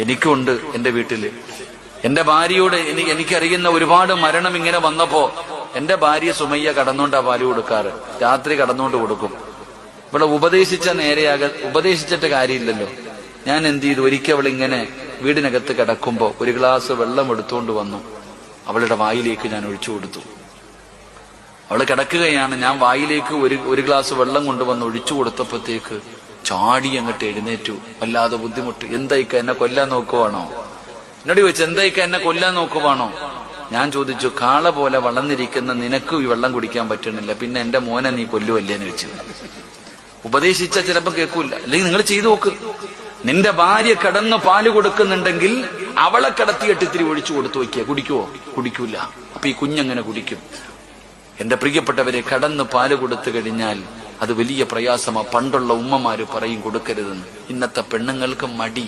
എനിക്കുണ്ട് എന്റെ വീട്ടിൽ എന്റെ ഭാര്യയോട് എനിക്ക് എനിക്കറിയുന്ന ഒരുപാട് മരണം ഇങ്ങനെ വന്നപ്പോ എന്റെ ഭാര്യ സുമയ്യ കടന്നോണ്ടാ പാൽ കൊടുക്കാറ്. രാത്രി കടന്നോണ്ട് കൊടുക്കും. ഇവിടെ ഉപദേശിച്ച നേരെയാക ഉപദേശിച്ചിട്ട് കാര്യമില്ലല്ലോ. ഞാൻ എന്ത് ചെയ്തു? ഒരിക്കൽ അവൾ ഇങ്ങനെ വീടിനകത്ത് കിടക്കുമ്പോ ഒരു ഗ്ലാസ് വെള്ളം എടുത്തുകൊണ്ട് വന്നു. അവളുടെ വായിലേക്ക് ഞാൻ ഒഴിച്ചു കൊടുത്തു. അവൾ കിടക്കുകയാണ്. ഞാൻ വായിലേക്ക് ഒരു ഒരു ഗ്ലാസ് വെള്ളം കൊണ്ടുവന്ന് ഒഴിച്ചു കൊടുത്തപ്പോഴത്തേക്ക് ചാടി അങ്ങോട്ട് എഴുന്നേറ്റു. വല്ലാതെ ബുദ്ധിമുട്ട്. എന്തായിക്ക എന്നെ കൊല്ലാൻ നോക്കുവാണോ? എന്നോട് ചോദിച്ചു എന്തായിക്ക എന്നെ കൊല്ലാൻ നോക്കുവാണോ? ഞാൻ ചോദിച്ചു കാള പോലെ വളർന്നിരിക്കുന്ന നിനക്ക് ഈ വെള്ളം കുടിക്കാൻ പറ്റണില്ല. പിന്നെ എന്റെ മോനെ നീ കൊല്ലുവല്ലേന്ന് വെച്ചു ഉപദേശിച്ച ചിലപ്പോ കേൾക്കൂല. അല്ലെങ്കിൽ നിങ്ങൾ ചെയ്തു നോക്ക്. നിന്റെ ഭാര്യ കിടന്ന് പാൽ കൊടുക്കുന്നുണ്ടെങ്കിൽ അവളെ കിടത്തിയിട്ട് ഇത്തിരി ഒഴിച്ചു കൊടുത്തു വയ്ക്കുക. കുടിക്കുവോ? കുടിക്കൂല. അപ്പൊ ഈ കുഞ്ഞങ്ങനെ കുടിക്കും? എന്റെ പ്രിയപ്പെട്ടവരെ കടന്ന് പാൽ കൊടുത്തു കഴിഞ്ഞാൽ അത് വലിയ പ്രയാസമാ. പണ്ടുള്ള ഉമ്മമാര് പറയും കൊടുക്കരുതെന്ന്. ഇന്നത്തെ പെണ്ണുങ്ങൾക്ക് മടി.